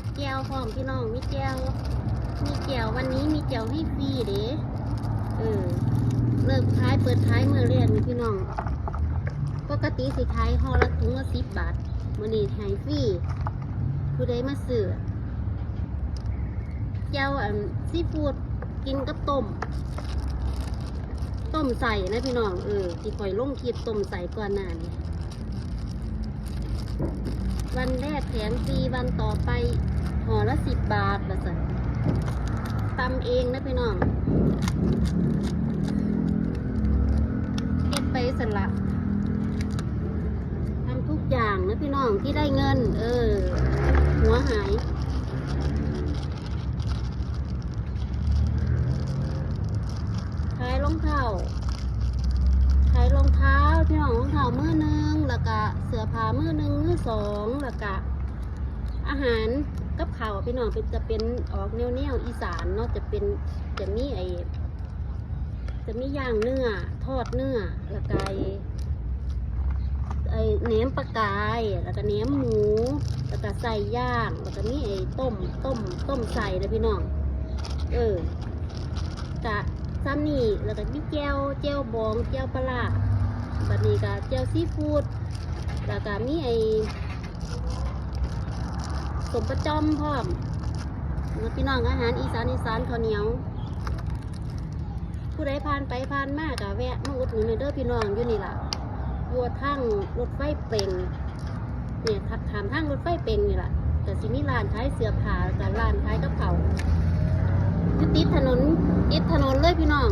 ดแก้วพร้อมพี่น้องมีแก้วมีแก้ววันนี้มีแก้วให้ฟรีเด้เออเลิกขายเปิดขายเมื่อเรียนนี่พี่น้อง ปกติสิขายห่อละถุงละสิบบาทมื้อนี้ให้ฟรีผู้ใดมาซื้อแก้วอันซีฟูดกินกับต้มต้มใส่นะพี่น้องเออที่คอยลงคลิปต้มใส่ก่อนหน้านี้วันแรกแถมฟรีวันต่อไป สิบบาทละสิตำเองนะพี่น้องเก็บไปสละทำทุกอย่างนะพี่น้องที่ได้เงิน เออ หัวหายขายรองเท้าขายรองเท้าพี่น้องรองเท้ามือหนึ่งแล้วก็เสื้อผ้ามือหนึ่งมือสองแล้วก็ อาหารกับข้าวพี่น้องเป็นจะเป็นออกแนวแนวๆอีสานเนาะจะเป็นจะมีไอจะมีย่างเนื้อทอดเนื้อล้วก็ไอไอแหนมปลากายแล้วก็แหนมหมู แล้วก็ใส่ย่าง แล้วก็มีไอต้มต้มต้มใส่เลยพี่น้อง เออกะซ้ำนี่แล้วก็มีแก้วแก้วบองแก้วปลาบัดนี้ก็แก้วซีฟู้ดแล้วก็มีไอส มประจอมพร้อมพี่น้องอาหารอีสานอีสานข้าวเหนียว ผู้ใดผ่านไปผ่านมากะแวะมาอุดหนุนหน่อยเด้อพี่น้องอยู่นี่ล่ะอยู่ทางรถไฟเป่งเนี่ยถัดถามทางรถไฟเป่งนี่ล่ะแต่สิมีร้านขายเสือผ้ากับร้านขายกระเป๋าอยู่ติดถนนติดถนนเลยพี่น้อง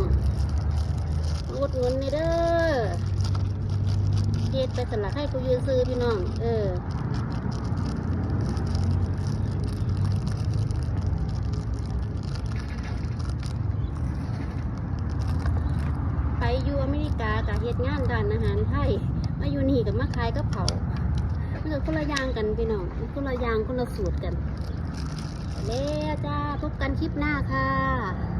อุดหนุนนี่เด้อเฮ็ดไปสลักให้กูยืนซื้อพี่น้อง เออ ไป อยู่อเมริกากับเฮ็ดงานด้านอาหารไทยมาอยู่นี่กับมาขายกระเพรามันก็คนละอย่างกันพี่น้องคนละอย่างคนละสูตรกันแล้วจ้าพบกันคลิปหน้าค่ะ